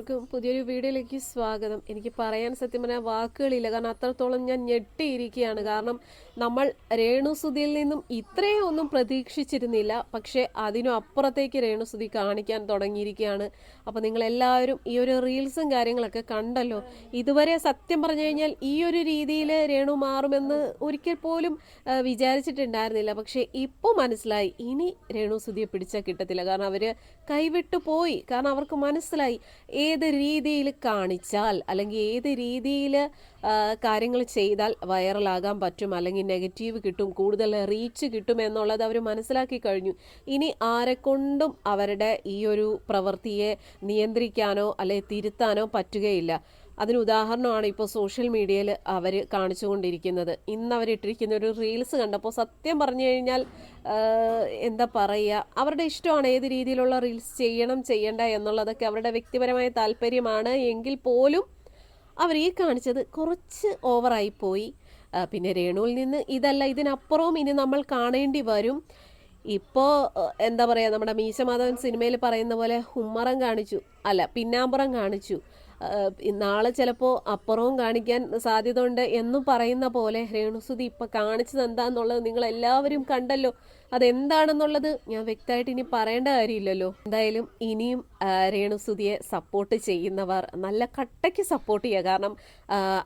എല്ലാവർക്കും പുതിയൊരു വീഡിയോയിലേക്ക് സ്വാഗതം. എനിക്ക് പറയാൻ സത്യം പറഞ്ഞാൽ വാക്കുകളില്ല. കാരണം അത്രത്തോളം ഞാൻ ഞെട്ടിയിരിക്കുകയാണ്. കാരണം നമ്മൾ രേണുസുതിയിൽ നിന്നും ഇത്രയും ഒന്നും പ്രതീക്ഷിച്ചിരുന്നില്ല. പക്ഷേ അതിനും അപ്പുറത്തേക്ക് രേണുസുതി കാണിക്കാൻ തുടങ്ങിയിരിക്കുകയാണ്. അപ്പോൾ നിങ്ങളെല്ലാവരും ഈ ഒരു റീൽസും കാര്യങ്ങളൊക്കെ കണ്ടല്ലോ. ഇതുവരെ സത്യം പറഞ്ഞു കഴിഞ്ഞാൽ ഈ ഒരു രീതിയിൽ രേണു മാറുമെന്ന് ഒരിക്കൽ പോലും വിചാരിച്ചിട്ടുണ്ടായിരുന്നില്ല. പക്ഷേ ഇപ്പോൾ മനസ്സിലായി. ഇനി രേണുസുതിയെ പിടിച്ചാൽ കിട്ടത്തില്ല. കാരണം അവർ കൈവിട്ടു പോയി. കാരണം അവർക്ക് മനസ്സിലായി. ഏത് രീതിയിൽ കാണിച്ചാൽ അല്ലെങ്കിൽ ഏത് രീതിയിൽ കാര്യങ്ങൾ ചെയ്താൽ വൈറലാകാൻ പറ്റും അല്ലെങ്കിൽ നെഗറ്റീവ് കിട്ടും കൂടുതൽ റീച്ച് കിട്ടും എന്നുള്ളത് അവർ മനസ്സിലാക്കി കഴിഞ്ഞു. ഇനി ആരെക്കൊണ്ടും അവരുടെ ഈ ഒരു പ്രവൃത്തിയെ നിയന്ത്രിക്കാനോ അല്ലെ തിരുത്താനോ പറ്റുകയില്ല. അതിന് ഉദാഹരണമാണ് ഇപ്പോൾ സോഷ്യൽ മീഡിയയിൽ അവർ കാണിച്ചുകൊണ്ടിരിക്കുന്നത് ഇന്ന് അവരിട്ടിരിക്കുന്ന ഒരു റീൽസ് കണ്ടപ്പോൾ സത്യം പറഞ്ഞു കഴിഞ്ഞാൽ എന്താ പറയുക അവരുടെ ഇഷ്ടമാണ് ഏത് രീതിയിലുള്ള റീൽസ് ചെയ്യണം ചെയ്യണ്ട എന്നുള്ളതൊക്കെ അവരുടെ വ്യക്തിപരമായ താല്പര്യമാണ് എങ്കിൽ പോലും അവർ ഈ കാണിച്ചത് കുറച്ച് ഓവറായി പോയി. പിന്നെ രേണുവിൽ നിന്ന് ഇതല്ല ഇതിനപ്പുറവും ഇനി നമ്മൾ കാണേണ്ടി വരും. ഇപ്പോൾ എന്താ പറയുക നമ്മുടെ മീശമാധവൻ സിനിമയിൽ പറയുന്ന പോലെ ഉമ്മറം കാണിച്ചു. അല്ല പിന്നാമ്പുറം കാണിച്ചു. നാളെ ചിലപ്പോൾ അപ്പുറവും കാണിക്കാൻ സാധ്യത ഉണ്ട് എന്നും പറയുന്ന പോലെ രേണുസുതി ഇപ്പം കാണിച്ചത് എന്താന്നുള്ളത് നിങ്ങൾ എല്ലാവരും കണ്ടല്ലോ. അതെന്താണെന്നുള്ളത് ഞാൻ വ്യക്തമായിട്ട് ഇനി പറയേണ്ട കാര്യമില്ലല്ലോ. എന്തായാലും ഇനിയും രേണുസുതിയെ സപ്പോർട്ട് ചെയ്യുന്നവർ നല്ല കട്ടയ്ക്ക് സപ്പോർട്ട് ചെയ്യുക. കാരണം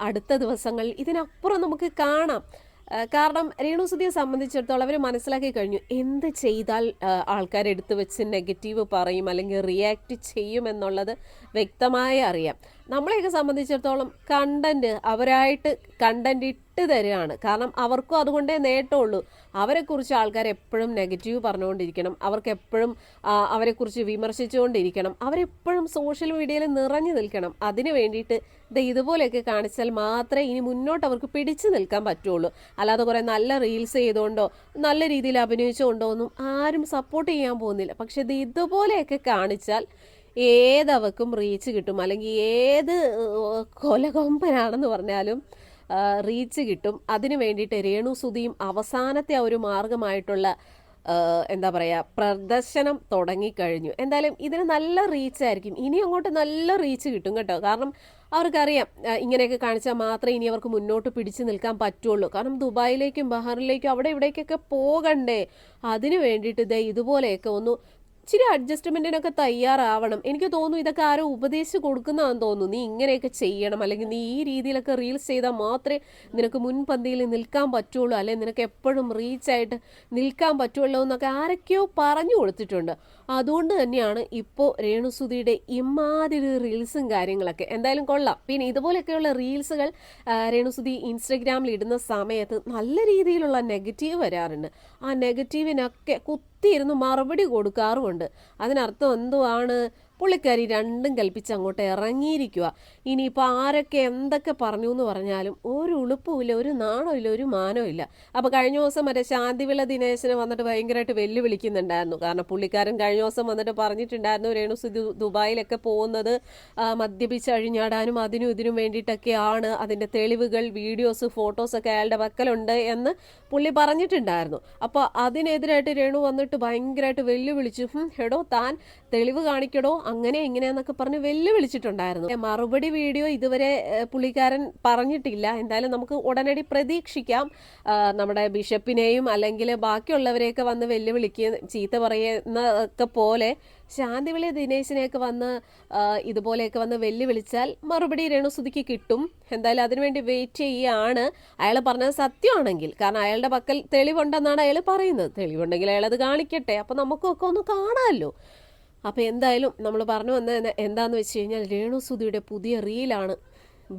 അടുത്ത ദിവസങ്ങളിൽ ഇതിനപ്പുറം നമുക്ക് കാണാം. കാരണം രേണുസുതിയെ സംബന്ധിച്ചിടത്തോളം അവർ മനസ്സിലാക്കി കഴിഞ്ഞു. എന്ത് ചെയ്താൽ ആൾക്കാർ എടുത്തു വെച്ച് നെഗറ്റീവ് പറയും അല്ലെങ്കിൽ റിയാക്ട് ചെയ്യും എന്നുള്ളത് വ്യക്തമായി അറിയാം. നമ്മളെയൊക്കെ സംബന്ധിച്ചിടത്തോളം കണ്ടന്റ് അവരായിട്ട് കണ്ടന്റ് ഇട്ട് തരികയാണ്. കാരണം അവർക്കും അതുകൊണ്ടേ നേട്ടമുള്ളൂ. അവരെക്കുറിച്ച് ആൾക്കാർ എപ്പോഴും നെഗറ്റീവ് പറഞ്ഞുകൊണ്ടിരിക്കണം. അവർക്ക് എപ്പോഴും അവരെക്കുറിച്ച് വിമർശിച്ചുകൊണ്ടിരിക്കണം. അവരെപ്പോഴും സോഷ്യൽ മീഡിയയിൽ നിറഞ്ഞു നിൽക്കണം. അതിനു വേണ്ടിയിട്ട് ദേ ഇതുപോലെയൊക്കെ കാണിച്ചാൽ മാത്രമേ ഇനി മുന്നോട്ട് അവർക്ക് പിടിച്ചു നിൽക്കാൻ പറ്റുള്ളൂ. അല്ലാതെ കുറേ നല്ല റീൽസ് ചെയ്തുകൊണ്ടോ നല്ല രീതിയിൽ അഭിനയിച്ചുകൊണ്ടോ ഒന്നും ആരും സപ്പോർട്ട് ചെയ്യാൻ പോകുന്നില്ല. പക്ഷെ ഇത് ഇതുപോലെയൊക്കെ കാണിച്ചാൽ ഏതവർക്കും റീച്ച് കിട്ടും. അല്ലെങ്കിൽ ഏത് കൊലകൊമ്പനാണെന്ന് പറഞ്ഞാലും റീച്ച് കിട്ടും. അതിനു വേണ്ടിയിട്ട് രേണു സുധിയും അവസാനത്തെ ഒരു മാർഗമായിട്ടുള്ള എന്താ പറയുക പ്രദർശനം തുടങ്ങിക്കഴിഞ്ഞു. എന്തായാലും ഇതിന് നല്ല റീച്ച് ആയിരിക്കും. ഇനി അങ്ങോട്ട് നല്ല റീച്ച് കിട്ടും കേട്ടോ. കാരണം അവർക്കറിയാം ഇങ്ങനെയൊക്കെ കാണിച്ചാൽ മാത്രമേ ഇനി അവർക്ക് മുന്നോട്ട് പിടിച്ചു നിൽക്കാൻ പറ്റുള്ളൂ. കാരണം ദുബായിലേക്കും ബഹറിലേക്കും അവിടെ ഇവിടേക്കൊക്കെ പോകണ്ടേ? അതിന് വേണ്ടിയിട്ട് ദേ ഇതുപോലെയൊക്കെ ഒന്ന് ഇച്ചിരി അഡ്ജസ്റ്റ്മെന്റിനൊക്കെ തയ്യാറാവണം. എനിക്ക് തോന്നുന്നു ഇതൊക്കെ ആരോ ഉപദേശിച്ച് കൊടുക്കുന്നതാണെന്ന് തോന്നുന്നു. നീ ഇങ്ങനെയൊക്കെ ചെയ്യണം. അല്ലെങ്കിൽ നീ ഈ രീതിയിലൊക്കെ റീൽസ് ചെയ്താൽ മാത്രമേ നിനക്ക് മുൻപന്തിയിൽ നിൽക്കാൻ പറ്റുള്ളൂ. അല്ലെങ്കിൽ നിനക്ക് എപ്പോഴും റീച്ചായിട്ട് നിൽക്കാൻ പറ്റുള്ളൂ എന്നൊക്കെ ആരൊക്കെയോ പറഞ്ഞു കൊടുത്തിട്ടുണ്ട്. അതുകൊണ്ട് തന്നെയാണ് ഇപ്പോൾ രേണുസുതിയുടെ ഇമാതിരി റീൽസും കാര്യങ്ങളൊക്കെ. എന്തായാലും കൊള്ളാം. പിന്നെ ഇതുപോലെയൊക്കെയുള്ള റീൽസുകൾ രേണുസുതി ഇൻസ്റ്റഗ്രാമിൽ ഇടുന്ന സമയത്ത് നല്ല രീതിയിലുള്ള നെഗറ്റീവ് വരാറുണ്ട്. ആ നെഗറ്റീവിനൊക്കെ കുത്തിയിരുന്ന് മറുപടി കൊടുക്കാറുമുണ്ട്. അതിനർത്ഥം എന്തുവാണ്? പുള്ളിക്കാരി രണ്ടും കൽപ്പിച്ച് അങ്ങോട്ട് ഇറങ്ങിയിരിക്കുക ഇനിയിപ്പോൾ ആരൊക്കെ എന്തൊക്കെ പറഞ്ഞു എന്ന് പറഞ്ഞാലും ഒരു ഉളുപ്പുമില്ല ഒരു നാണമില്ല ഒരു മാനമില്ല അപ്പോൾ കഴിഞ്ഞ ദിവസം മറ്റേ ശാന്തിവിള ദിനേശനെ വന്നിട്ട് ഭയങ്കരമായിട്ട് വെല്ലുവിളിക്കുന്നുണ്ടായിരുന്നു. കാരണം പുള്ളിക്കാരൻ കഴിഞ്ഞ ദിവസം വന്നിട്ട് പറഞ്ഞിട്ടുണ്ടായിരുന്നു രേണു സുധി ദുബായിലൊക്കെ പോകുന്നത് മദ്യപിച്ച് അഴിഞ്ഞാടാനും അതിനും ഇതിനും വേണ്ടിയിട്ടൊക്കെയാണ്. അതിന്റെ തെളിവുകൾ വീഡിയോസ് ഫോട്ടോസൊക്കെ അയാളുടെ പക്കലുണ്ട് എന്ന് പുള്ളി പറഞ്ഞിട്ടുണ്ടായിരുന്നു. അപ്പോൾ അതിനെതിരായിട്ട് രേണു വന്നിട്ട് ഭയങ്കരമായിട്ട് വെല്ലുവിളിച്ചു. "ഹും, എടോ താൻ തെളിവ് കാണിക്കടോ അങ്ങനെ എങ്ങനെയാന്നൊക്കെ പറഞ്ഞ് വെല്ലുവിളിച്ചിട്ടുണ്ടായിരുന്നു. മറുപടി വീഡിയോ ഇതുവരെ പുള്ളിക്കാരൻ പറഞ്ഞിട്ടില്ല. എന്തായാലും നമുക്ക് ഉടനടി പ്രതീക്ഷിക്കാം. നമ്മുടെ ബിഷപ്പിനെയും അല്ലെങ്കിൽ ബാക്കിയുള്ളവരെയൊക്കെ വന്ന് വെല്ലുവിളിക്കുക ചീത്ത പറയുന്നതൊക്കെ പോലെ ശാന്തിവിളി ദിനേശിനെയൊക്കെ വന്ന് ഇതുപോലെയൊക്കെ വന്ന് വെല്ലുവിളിച്ചാൽ മറുപടി രേണുസുതിക്ക് കിട്ടും. എന്തായാലും അതിനുവേണ്ടി വെയിറ്റ് ചെയ്യുകയാണ് അയാൾ പറഞ്ഞത് സത്യമാണെങ്കിൽ കാരണം അയാളുടെ പക്കൽ തെളിവുണ്ടെന്നാണ് അയാൾ പറയുന്നത്. തെളിവുണ്ടെങ്കിൽ അയാൾ അത് കാണിക്കട്ടെ. അപ്പം നമുക്കൊക്കെ ഒന്ന് കാണാമല്ലോ. അപ്പോൾ എന്തായാലും നമ്മൾ പറഞ്ഞു വന്നത് എന്താന്ന് വെച്ച് കഴിഞ്ഞാൽ രേണുസുതിയുടെ പുതിയ റീലാണ്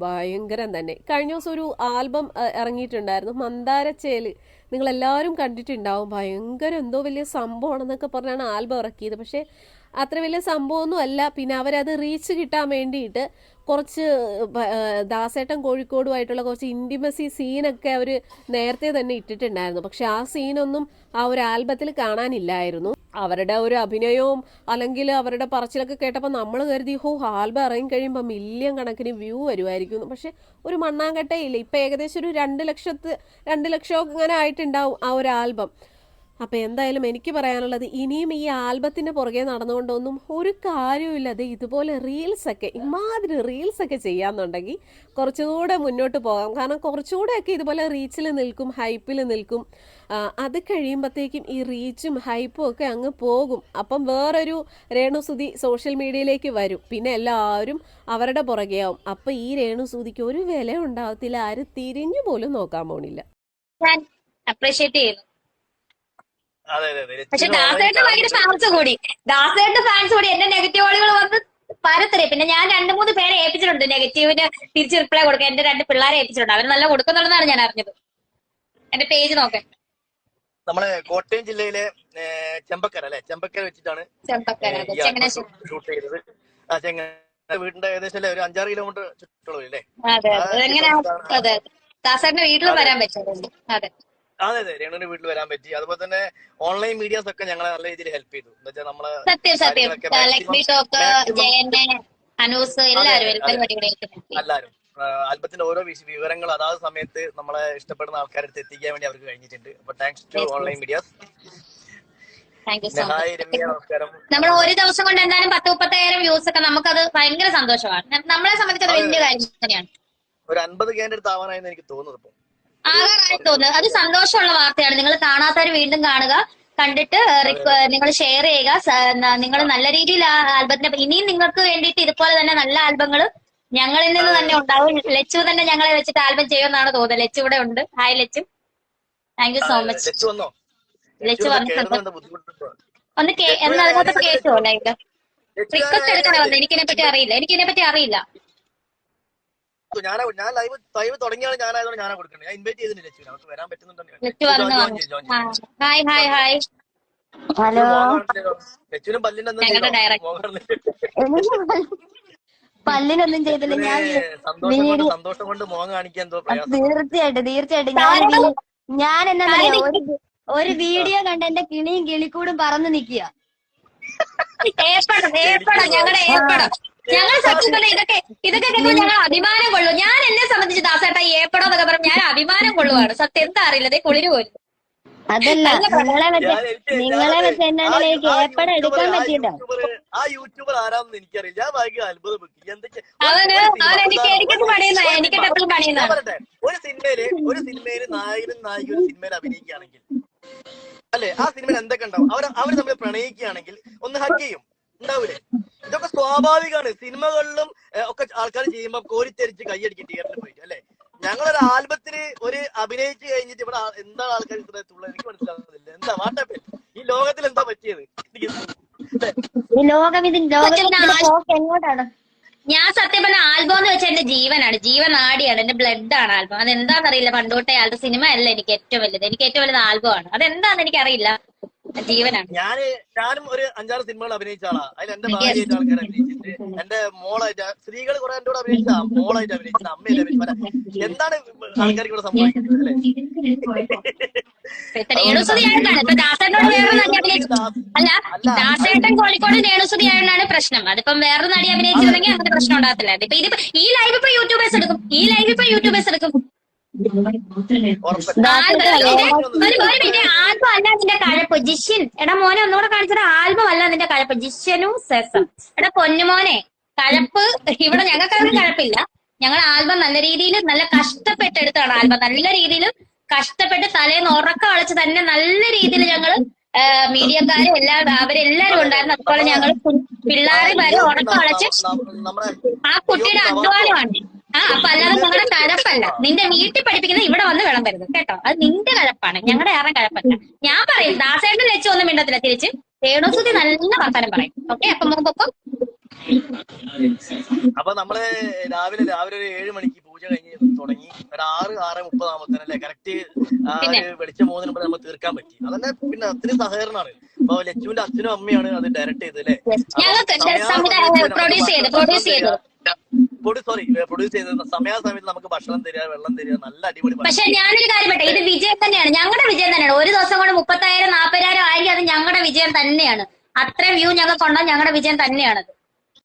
ഭയങ്കരം തന്നെ. കഴിഞ്ഞ ദിവസം ഒരു ആൽബം ഇറങ്ങിയിട്ടുണ്ടായിരുന്നു. മന്ദാരച്ചേൽ നിങ്ങളെല്ലാവരും കണ്ടിട്ടുണ്ടാവും. ഭയങ്കര എന്തോ വലിയ സംഭവമാണെന്നൊക്കെ പറഞ്ഞാണ് ആൽബം ഇറക്കിയത്. പക്ഷേ അത്ര വലിയ സംഭവമൊന്നും അല്ല. പിന്നെ അവരത് റീച്ച് കിട്ടാൻ വേണ്ടിയിട്ട് കുറച്ച് ദാസേട്ടൻ കോഴിക്കോടുമായിട്ടുള്ള കുറച്ച് ഇന്റിമസി സീനൊക്കെ അവർ നേരത്തെ തന്നെ ഇട്ടിട്ടുണ്ടായിരുന്നു. പക്ഷെ ആ സീനൊന്നും ആ ഒരു ആൽബത്തിൽ കാണാനില്ലായിരുന്നു. അവരുടെ ഒരു അഭിനയവും അല്ലെങ്കിൽ അവരുടെ പറച്ചിലൊക്കെ കേട്ടപ്പോൾ നമ്മൾ കരുതി ഹോ ആൽബം ഇറങ്ങി കഴിയുമ്പോൾ മില്യൺ കണക്കിന് വ്യൂ വരുമായിരിക്കും. പക്ഷെ ഒരു മണ്ണാങ്കട്ടയില്ല ഇപ്പം ഏകദേശം ഒരു രണ്ട് ലക്ഷത്ത് രണ്ട് ലക്ഷം ഇങ്ങനെ ആയിട്ടുണ്ടാവും ആ ഒരു ആൽബം അപ്പോൾ എന്തായാലും എനിക്ക് പറയാനുള്ളത് ഇനിയും ഈ ആൽബത്തിന്റെ പുറകെ നടന്നുകൊണ്ടൊന്നും ഒരു കാര്യവുമില്ല. അത് ഇതുപോലെ റീൽസൊക്കെ ഇമാതിരി റീൽസൊക്കെ ചെയ്യാന്നുണ്ടെങ്കിൽ കുറച്ചുകൂടെ മുന്നോട്ട് പോകാം. കാരണം കുറച്ചുകൂടെയൊക്കെ ഇതുപോലെ റീച്ചിൽ നിൽക്കും ഹൈപ്പിൽ നിൽക്കും. അത് കഴിയുമ്പോഴത്തേക്കും ഈ റീച്ചും ഹൈപ്പും ഒക്കെ അങ്ങ് പോകും. അപ്പം വേറൊരു രേണുസുതി സോഷ്യൽ മീഡിയയിലേക്ക് വരും. പിന്നെ എല്ലാവരും അവരുടെ പുറകെയാവും. അപ്പം ഈ രേണുസുതിക്ക് ഒരു വില ഉണ്ടാകത്തില്ല ആരും തിരിഞ്ഞു പോലും നോക്കാൻ പോണില്ല. അപ്രീഷിയേറ്റ് ചെയ്യുന്നു. പക്ഷെ ദാസേട്ട് ഭയങ്കര ഫാൻസ് കൂടി. ദാസേട്ട് ഫാൻസ് കൂടി എന്റെ നെഗറ്റീവുകൾ വന്ന് പരത്തരെ പിന്നെ ഞാൻ രണ്ട് മൂന്ന് പേരെ ഏൽപ്പിച്ചിട്ടുണ്ട്. നെഗറ്റീവിന് തിരിച്ച് റിപ്ലൈ കൊടുക്കാൻ. എന്റെ രണ്ട് പിള്ളേരെ ഏൽപ്പിച്ചിട്ടുണ്ട്. അവർ നല്ല കൊടുക്കുന്നുള്ളതാണ് ഞാൻ അറിഞ്ഞത്. എന്റെ പേജ് നോക്കാൻ നമ്മളെ കോട്ടയം ജില്ലയിലെ ചെമ്പക്കര അല്ലെ? ചെമ്പക്കര വെച്ചിട്ടാണ് ഷൂട്ട് ചെയ്തത്. ആ ചെങ്ങ വീടിന്റെ ഏകദേശം അല്ലേ? ഒരു അഞ്ചാറ് കിലോമീറ്റർ ചുറ്റുള്ളൂ അല്ലേ? അതെ അതെ. എങ്ങനെ അതെ ദാസേട്ടന്റെ വീട്ടിൽ വരാൻ പറ്റും. അതെ. അതെ അതെ രേണുവിന്റെ വീട്ടിൽ വരാൻ പറ്റി. അതുപോലെ തന്നെ ഓൺലൈൻ മീഡിയാസ് ഒക്കെ ഞങ്ങളെ നല്ല രീതിയിൽ ഹെൽപ്പ് ചെയ്തു. എന്താ നമ്മൾ സത്യം സത്യം. ലക്ഷ്മി ജയന്റെ അനൂസ് എല്ലാവരും എല്ലാവരും. ആൽബത്തിന്റെ ഓരോ വിവരങ്ങൾ അതാത് സമയത്ത് നമ്മളെ ഇഷ്ടപ്പെടുന്ന ആൾക്കാരടുത്ത് എത്തിക്കാൻ വേണ്ടി അവർക്ക് കഴിഞ്ഞിട്ടുണ്ട്. അപ്പൊ താങ്ക്സ് ടു. ഓൺലൈൻ മീഡിയാസ് നമ്മൾ ഒരു ദിവസം കൊണ്ട് എന്തായാലും പത്ത് മുപ്പത്തായിരം വ്യൂസ് ഒക്കെ നമുക്കത് ഭയങ്കര സന്തോഷമാണ്. നമ്മളെ സംബന്ധിച്ച് വലിയ കാര്യം തന്നെയാണ്. ഒരു അൻപത് ആവാനായെന്ന് എനിക്ക് തോന്നുന്നത് ഇപ്പൊ. ആകാറായി തോന്നുന്നത്. അത് സന്തോഷമുള്ള വാർത്തയാണ്. നിങ്ങൾ കാണാത്തവർ വീണ്ടും കാണുക. കണ്ടിട്ട് നിങ്ങൾ ഷെയർ ചെയ്യുക. നിങ്ങൾ നല്ല രീതിയിൽ ആ ആൽബത്തിനെ ഇനിയും നിങ്ങൾക്ക് വേണ്ടിയിട്ട് ഇതുപോലെ തന്നെ നല്ല ആൽബങ്ങൾ ഞങ്ങളിൽ നിന്ന് തന്നെ ഉണ്ടാവും. ലച്ചു തന്നെ ഞങ്ങളെ വെച്ചിട്ട് ആൽബം ചെയ്യുമെന്നാണ് തോന്നുന്നത്. ലച്ചു ഇവിടെ ഉണ്ട്. Hi Lachu. Thank you so much Lachu വന്നോ? വന്നിട്ടുണ്ട്. ഒന്ന് കേ എന്നാൽ അതിനകത്ത് കേട്ടോ ലൈവ്. റിക്വസ്റ്റ് എടുക്കണേ ആരെയും വന്നത് എനിക്കിതിനെ പറ്റി അറിയില്ല. എനിക്കിതിനെ പറ്റി അറിയില്ല. ഞാനാ ഞാൻ ലൈവ് ലൈവ് തുടങ്ങിയാണ് ഞാനായതുകൊണ്ട് ഞാനാ കൊടുക്കുന്നത് ഞാൻ ഇൻവൈറ്റ് ചെയ്തിട്ടില്ല ലക്ഷ്മി അവർക്ക് വരാൻ പറ്റുന്നുണ്ടോ ലച്ചു വന്നു വന്നു. Hi hi hi. ഹലോ. ലച്ചുവിനും പല്ലിന്റെ. പല്ലിനൊന്നും ചെയ്തില്ല. ഞാൻ സന്തോഷം കൊണ്ട് മോഹം കാണിക്കാൻ തീർച്ചയായിട്ടും തീർച്ചയായിട്ടും. ഞാൻ എന്നാ ഞാൻ എന്താ ഒരു ഒരു വീഡിയോ കണ്ട എന്റെ കിണിയും കിളിക്കൂടും പറന്ന് നിക്കുക ഏർപ്പെടം ഏർപ്പെടം ഞങ്ങളുടെ ഏർപ്പെടം ഞങ്ങൾ സത്യം പറഞ്ഞാൽ ഇതൊക്കെ ഇതൊക്കെ കേൾക്കുമ്പോൾ ഞങ്ങൾ അഭിമാനം കൊള്ളും. ഞാൻ എന്നെ സംബന്ധിച്ച് ദാസേട്ടാ ഏപ്പടോ എന്നൊക്കെ പറഞ്ഞു ഞാൻ അഭിമാനം കൊള്ളുവാണ്. സത്യം എന്താ അറിയില്ല. അതേ കുളിര് പോലും അതല്ല നിങ്ങളെ വെച്ച് എനിക്ക് നിങ്ങളെ വെച്ച് എന്നാണ് എനിക്ക് ഏപ്പടം എടുക്കാൻ പറ്റിയിട്ടോ ആ യൂട്യൂബർ ആരാന്ന് എനിക്കറിയില്ല. ഞാൻ ഭയങ്കര അത്ഭുതം വെക്കും എന്തൊക്കെ അവന് ഒരു അവൻ എനിക്ക് എനിക്ക് പണിയുന്ന സിനിമ- എപ്പോഴും ഞാൻ ഒരു സിനിമയിൽ ഒരു സിനിമയിൽ നായകനും നായികയും ഒരു സിനിമയിൽ അഭിനയിക്കുകയാണെങ്കിൽ അല്ലെ? ആ സിനിമയിൽ എന്തൊക്കെ ഉണ്ടാവും? അവർ അവർ തമ്മിൽ പ്രണയിക്കുകയാണെങ്കിൽ ഒന്ന് ഹഗ് ചെയ്യും. ഉണ്ടാവൂലേ? ഇതൊക്കെ സ്വാഭാവികമാണ്. സിനിമകളിലും ഒക്കെ ആൾക്കാർ ചെയ്യുമ്പോൾ കോരിത്തെരിച്ച് കൈയടിക്കും തിയേറ്ററിൽ പോയിട്ട് അല്ലെ? ഞങ്ങളൊരു ആൽബത്തിന് ഒരു അഭിനയിച്ച് കഴിഞ്ഞിട്ട് ഇവിടെ എന്താണ് ആൾക്കാർ ഇത്ര തുള്ളത് എനിക്ക് മനസ്സിലാവുന്നില്ല. എന്താ വാട്ടപ്പേ ഈ ലോകത്തിൽ എന്താ പറ്റിയത്? ഈ ലോകം ഇത് എങ്ങോട്ടാണ്? ഞാൻ സത്യം പറഞ്ഞ ആൽബം എന്ന് വെച്ചാൽ എന്റെ ജീവനാണ്. ജീവൻ ആടിയാണ്. എന്റെ ബ്ലഡ് ആണ് ആൽബം. അതെന്താണെന്നറിയില്ല. പണ്ടോട്ടെ ആളുടെ സിനിമ അല്ല എനിക്ക് ഏറ്റവും വലുത്. എനിക്ക് ഏറ്റവും വലുത് ആൽബം ആണ് അതെന്താന്ന് എനിക്കറിയില്ല. ജീവനാണ്. ഞാൻ ഞാനും ഒരു അഞ്ചാറ് സിനിമകൾ അഭിനയിച്ച ആളാ. അതിൽ എന്റെ ഭാര്യയായിട്ട് ആൾക്കാർ അഭിനയിച്ചിട്ട് എന്റെ മോളായിട്ട് സ്ത്രീകൾ കുറെ എന്റെ കൂടെ അഭിനയിച്ച മോളായിട്ട് അഭിനയിച്ച അമ്മയായിട്ട് അഭിനയിച്ച എന്താണ് ആൾക്കാർക്ക് ഇവിടെ സംഭവിക്കുന്നത് അല്ലേ? ദാസേട്ടൻ കോഴിക്കോട് രേണുസുതിയായിട്ടാണ് പ്രശ്നം. അതിപ്പം വേറെ നടി അഭിനയിച്ചിരുന്നെങ്കിൽ അങ്ങനെ പ്രശ്നം ഉണ്ടാകത്തില്ല. ഇപ്പൊ ഇതിപ്പോ ഈ ലൈവ് ഇപ്പൊ യൂട്യൂബേഴ്സ് എടുക്കും. ഈ ലൈവ് ഇപ്പൊ യൂട്യൂബേഴ്സ് എടുക്കും. ആൽബം അല്ല നിന്റെ കഴപ്പ് ജിഷ്യൻ എടാ മോനെ ഒന്നുകൂടെ കാണിച്ചത് ആൽബം അല്ല നിന്റെ കഴപ്പ് ജിഷ്യനും സെസം എടാ പൊന്നുമോനെ കഴപ്പ് ഇവിടെ ഞങ്ങൾക്ക് അങ്ങനെ കഴപ്പില്ല ഞങ്ങൾ ആൽബം നല്ല രീതിയിൽ നല്ല കഷ്ടപ്പെട്ടെടുത്താണ് ആൽബം. നല്ല രീതിയിൽ കഷ്ടപ്പെട്ട് തലേന്ന് ഉറക്കം അളച്ച് തന്നെ നല്ല രീതിയിൽ ഞങ്ങൾ മീഡിയക്കാരും എല്ലാ അവരെല്ലാരും ഉണ്ടായിരുന്നു. അതുപോലെ ഞങ്ങൾ പിള്ളേരെ വരെ ഉറക്കം അളച്ച് ആ കുട്ടിയുടെ അധ്വാനമാണ്. ആ അപ്പൊ അല്ലാതെ ഞങ്ങളുടെ കഴപ്പല്ല. നിന്റെ വീട്ടിൽ പഠിപ്പിക്കുന്ന ഇവിടെ വന്ന് വിളമ്പരുത് കേട്ടോ? അത് നിന്റെ കഴപ്പാണ് ഞങ്ങളുടെ ആരുടെ കഴപ്പല്ല. ഞാൻ പറയും ദാസേട്ടൻ വെച്ച് ഒന്നും മിണ്ടത്തില്ല തിരിച്ച്. രേണുസുതി നല്ല വർത്തമാനം പറയും. ഓക്കെ അപ്പൊ മുമ്പൊപ്പം അപ്പൊ നമ്മൾ രാവിലെ രാവിലെ ഒരു ഏഴ് മണിക്ക് പൂജ കഴിഞ്ഞ് തുടങ്ങി ഒരു ആറ് ആറ് മുപ്പതാകുമ്പോ അല്ലേ കറക്റ്റ് വെളിച്ചം പോകുന്നതിന് മുമ്പ് നമ്മൾ തീർക്കാൻ പറ്റി. അതന്നെ പിന്നെ അത്രയും സഹകരണമാണ് അപ്പൊ ലച്ചുവിന്റെ അച്ഛനും അമ്മയാണ് അത് ഡയറക്ട് ചെയ്തത് അല്ലേ? പ്രൊഡ്യൂസ് സോറി പ്രൊഡ്യൂസ് ചെയ്തത് സമയാസമയത്ത് നമുക്ക് ഭക്ഷണം തരിക വെള്ളം തരിക നല്ല അടിപൊളി. പക്ഷെ ഞാനൊരു കാര്യം പറ്റേ ഇത് വിജയം തന്നെയാണ്. ഞങ്ങളുടെ വിജയം തന്നെയാണ്. ഒരു ദിവസം കൊണ്ട് മുപ്പത്തായിരം നാപ്പതിനായിരം ആയിരിക്കും അത് ഞങ്ങളുടെ വിജയം തന്നെയാണ്. അത്രയും വ്യൂ ഞങ്ങൾക്ക് ഉണ്ടോ ഞങ്ങളുടെ വിജയം തന്നെയാണത്.